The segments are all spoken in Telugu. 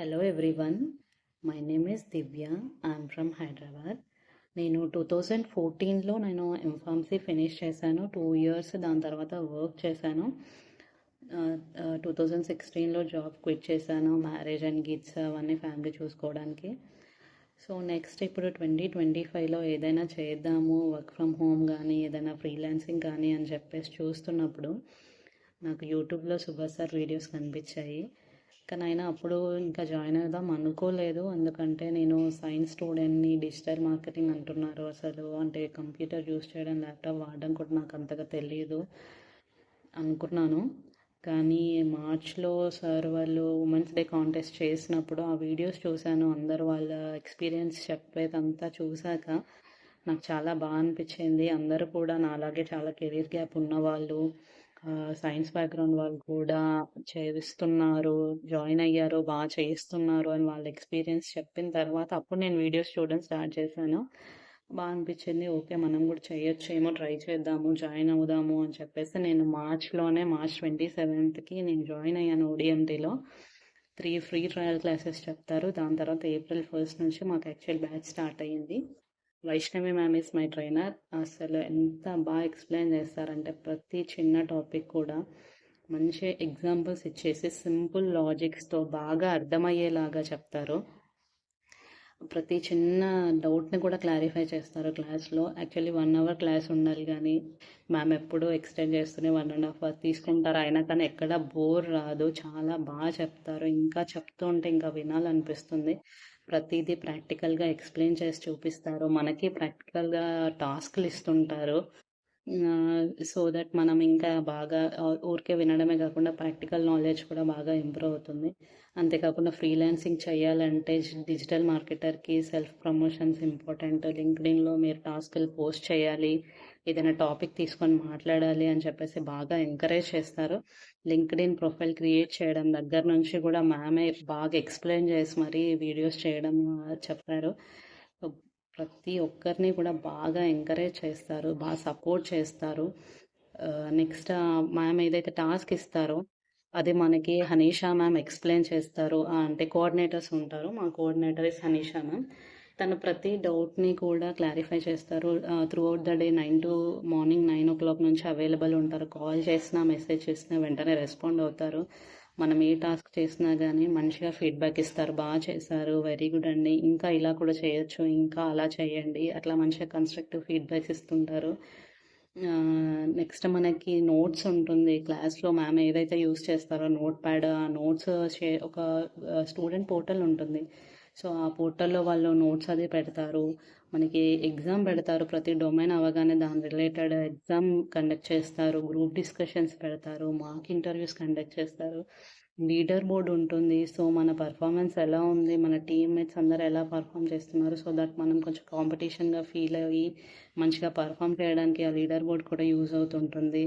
Hello everyone my name is Divya I'm from Hyderabad నేను టూ థౌజండ్ ఫోర్టీన్లో నేను ఎంఫార్మసీ ఫినిష్ చేశాను. టూ ఇయర్స్ దాని తర్వాత వర్క్ చేశాను. టూ థౌజండ్ సిక్స్టీన్లో జాబ్ క్విట్ చేశాను. మ్యారేజ్ అండ్ కిడ్స్ అవన్నీ ఫ్యామిలీ చూసుకోవడానికి. సో నెక్స్ట్ ఇప్పుడు ట్వంటీ ట్వంటీ ఫైవ్లో ఏదైనా చేద్దాము. వర్క్ ఫ్రమ్ హోమ్ కానీ ఏదైనా ఫ్రీలాన్సింగ్ కానీ అని చెప్పేసి చూస్తున్నప్పుడు నాకు యూట్యూబ్లో సుభాష్ సార్ వీడియోస్ కనిపించాయి. కానీ ఆయన అప్పుడు ఇంకా జాయిన్ అవుదాం అనుకోలేదు. ఎందుకంటే నేను సైన్స్ స్టూడెంట్ని డిజిటల్ మార్కెటింగ్ అంటున్నారు అసలు. అంటే కంప్యూటర్ యూస్ చేయడం ల్యాప్టాప్ వాడడం కూడా నాకు అంతగా తెలియదు అనుకున్నాను. కానీ మార్చ్లో సార్ వాళ్ళు ఉమెన్స్ డే కాంటెస్ట్ చేసినప్పుడు ఆ వీడియోస్ చూశాను. అందరు వాళ్ళ ఎక్స్పీరియన్స్ చెప్పేదంతా చూశాక నాకు చాలా బాగా అనిపించింది. అందరూ కూడా నాలాగే చాలా కెరీర్ గ్యాప్ ఉన్నవాళ్ళు. సైన్స్ బ్యాక్గ్రౌండ్ వాళ్ళు కూడా చేస్తున్నారు జాయిన్ అయ్యారు బాగా చేస్తున్నారు అని వాళ్ళ ఎక్స్పీరియన్స్ చెప్పిన తర్వాత అప్పుడు నేను వీడియోస్ చూడడం స్టార్ట్ చేశాను. బాగా అనిపించింది ఓకే మనం కూడా చేయొచ్చు ఏమో ట్రై చేద్దాము జాయిన్ అవుదాము అని చెప్పేసి నేను మార్చ్లోనే మార్చ్ ట్వంటీ సెవెంత్కి నేను జాయిన్ అయ్యాను ఓడిఎంటీలో త్రీ ఫ్రీ ట్రయల్ క్లాసెస్ చెప్తారు. దాని తర్వాత ఏప్రిల్ ఫస్ట్ నుంచి మాకు యాక్చువల్ బ్యాచ్ స్టార్ట్ అయ్యింది. Vaishnavi ma'am is my trainer. అసలు ఎంత బాగా ఎక్స్ప్లెయిన్ చేస్తారంటే ప్రతి చిన్న టాపిక్ కూడా మంచి ఎగ్జాంపుల్స్ ఇచ్చేసి సింపుల్ లాజిక్స్తో బాగా అర్థమయ్యేలాగా చెప్తారు. ప్రతి చిన్న డౌట్ని కూడా క్లారిఫై చేస్తారు క్లాస్లో. యాక్చువల్లీ వన్ అవర్ క్లాస్ ఉండాలి కానీ మ్యామ్ ఎప్పుడూ ఎక్స్టెండ్ చేస్తూనే వన్ అండ్ హాఫ్ అవర్ తీసుకుంటారు. అయినా కానీ ఎక్కడ బోర్ రాదు. చాలా బాగా చెప్తారు. ఇంకా చెప్తూ ఉంటే ఇంకా వినాలనిపిస్తుంది. ప్రతిదీ ప్రాక్టికల్గా ఎక్స్ప్లెయిన్ చేసి చూపిస్తారు. మనకి ప్రాక్టికల్గా టాస్క్లు ఇస్తుంటారు. సో దట్ మనం ఇంకా బాగా ఊరికే వినడమే కాకుండా ప్రాక్టికల్ నాలెడ్జ్ కూడా బాగా ఇంప్రూవ్ అవుతుంది. అంతేకాకుండా ఫ్రీలాన్సింగ్ చేయాలంటే డిజిటల్ మార్కెటర్కి సెల్ఫ్ ప్రమోషన్స్ ఇంపార్టెంట్. లింక్డ్ఇన్లో మీరు టాస్క్లు పోస్ట్ చేయాలి. ఏదైనా టాపిక్ తీసుకొని మాట్లాడాలి అని చెప్పేసి బాగా ఎంకరేజ్ చేస్తారు. లింక్డ్ ఇన్ ప్రొఫైల్ క్రియేట్ చేయడం దగ్గర నుంచి కూడా మ్యామే బాగా ఎక్స్ప్లెయిన్ చేసి మరీ వీడియోస్ చేయడం చెప్పారు. ప్రతి ఒక్కరిని కూడా బాగా ఎంకరేజ్ చేస్తారు బాగా సపోర్ట్ చేస్తారు. నెక్స్ట్ మ్యామ్ ఏదైతే టాస్క్ ఇస్తారో అది మనకి హనీషా మ్యామ్ ఎక్స్ప్లెయిన్ చేస్తారు. అంటే కోఆర్డినేటర్స్ ఉంటారు. మా కోఆర్డినేటర్ ఇస్ హనీషా మ్యామ్. తను ప్రతి డౌట్ని కూడా క్లారిఫై చేస్తారు. Throughout the day nine to morning nine o'clock నుంచి అవైలబుల్ ఉంటారు. కాల్ చేసినా మెసేజ్ చేసినా వెంటనే రెస్పాండ్ అవుతారు. మనం ఏ టాస్క్ చేసినా కానీ మంచిగా ఫీడ్బ్యాక్ ఇస్తారు. బాగా చేశారు వెరీ గుడ్ అండి. ఇంకా ఇలా కూడా చేయొచ్చు ఇంకా అలా చేయండి. అట్లా మంచిగా కన్స్ట్రక్టివ్ ఫీడ్బ్యాక్స్ ఇస్తుంటారు. నెక్స్ట్ మనకి నోట్స్ ఉంటుంది. క్లాస్లో మ్యామ్ ఏదైతే యూస్ చేస్తారో నోట్ ప్యాడ్ ఆ నోట్స్ ఒక స్టూడెంట్ పోర్టల్ ఉంటుంది. సో ఆ పోర్టల్లో వాళ్ళు నోట్స్ అది పెడతారు. మనకి ఎగ్జామ్ పెడతారు. ప్రతి డొమైన్ అవగానే దాని రిలేటెడ్ ఎగ్జామ్ కండక్ట్ చేస్తారు. గ్రూప్ డిస్కషన్స్ పెడతారు. మాక్ ఇంటర్వ్యూస్ కండక్ట్ చేస్తారు. లీడర్ బోర్డ్ ఉంటుంది. సో మన పర్ఫార్మెన్స్ ఎలా ఉంది? మన టీమ్మేట్స్ అందరు ఎలా పర్ఫామ్ చేస్తున్నారు? సో దట్ మనం కొంచెం కాంపిటీషన్గా ఫీల్ అయ్యి మంచిగా పర్ఫామ్ చేయడానికి ఆ లీడర్ బోర్డ్ కూడా యూజ్ అవుతుంటుంది.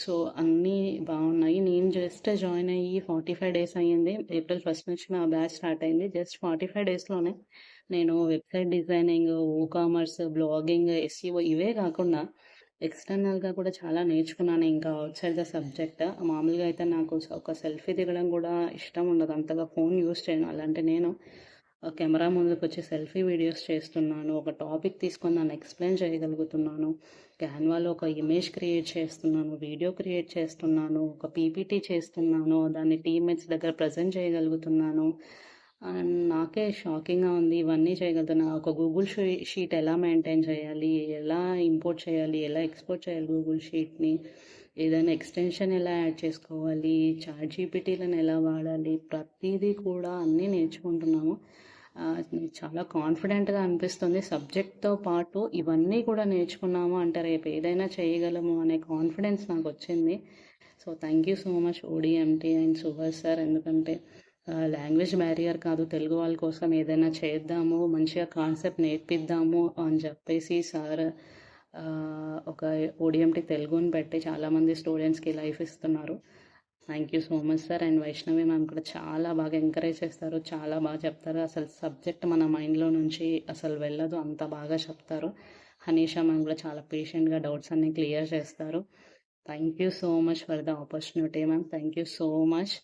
సో అన్నీ బాగున్నాయి. నేను జస్ట్ జాయిన్ అయ్యి ఫార్టీ ఫైవ్ డేస్ అయ్యింది. ఏప్రిల్ ఫస్ట్ నుంచి నా బ్యాచ్ స్టార్ట్ అయింది. జస్ట్ ఫార్టీ ఫైవ్ డేస్లోనే నేను website designing ecommerce blogging SEO ఇవే కాకుండా ఎక్స్టర్నల్గా కూడా చాలా నేర్చుకున్నాను. ఇంకా అవుట్ సైడ్ ద సబ్జెక్ట్ మామూలుగా అయితే నాకు ఒక సెల్ఫీ దిగడం కూడా ఇష్టం ఉండదు. అంతగా ఫోన్ యూస్ చేయను. అలాంటి నేను కెమెరా ముందుకు వచ్చి సెల్ఫీ వీడియోస్ చేస్తున్నాను ఒక టాపిక్ తీసుకొని దాన్ని ఎక్స్ప్లెయిన్ చేయగలుగుతున్నాను క్యాన్వాలో ఒక ఇమేజ్ క్రియేట్ చేస్తున్నాను వీడియో క్రియేట్ చేస్తున్నాను ఒక పీపీటీ చేస్తున్నాను దాన్ని టీమ్మేట్స్ దగ్గర ప్రజెంట్ చేయగలుగుతున్నాను. అండ్ నాకే షాకింగ్గా ఉంది ఇవన్నీ చేయగలుగుతున్నా. ఒక గూగుల్ షీట్ ఎలా మెయింటైన్ చేయాలి ఎలా ఇంపోర్ట్ చేయాలి ఎలా ఎక్స్పోర్ట్ చేయాలి గూగుల్ షీట్ని? ఏదైనా ఎక్స్టెన్షన్ ఎలా యాడ్ చేసుకోవాలి చాట్ జీపీటీలను ఎలా వాడాలి ప్రతిదీ కూడా అన్నీ నేర్చుకుంటున్నాము. చాలా కాన్ఫిడెంట్గా అనిపిస్తుంది. సబ్జెక్ట్తో పాటు ఇవన్నీ కూడా నేర్చుకున్నాము అంటే రేపు ఏదైనా చేయగలము అనే కాన్ఫిడెన్స్ నాకు వచ్చింది. So thank you so much ODMT and Subhash sir ఎందుకంటే లాంగ్వేజ్ బ్యారియర్ కాదు తెలుగు వాళ్ళ కోసం ఏదైనా చేద్దాము మంచిగా కాన్సెప్ట్ నేర్పిద్దాము అని చెప్పేసి సార్ ఒక ఓడిఎంటి తెలుగుని పెట్టి చాలామంది స్టూడెంట్స్కి లైఫ్ ఇస్తున్నారు. Thank you so much sir. And Vaishnavi ma'am కూడా చాలా బాగా ఎంకరేజ్ చేస్తారు. చాలా బాగా చెప్తారు. అసలు సబ్జెక్ట్ మన మైండ్లో నుంచి అసలు వెళ్ళదు. అంత బాగా చెప్తారు. హనీషా మ్యామ్ కూడా చాలా పేషెంట్గా డౌట్స్ అన్నీ క్లియర్ చేస్తారు. Thank you so much for the opportunity ma'am. Thank you so much.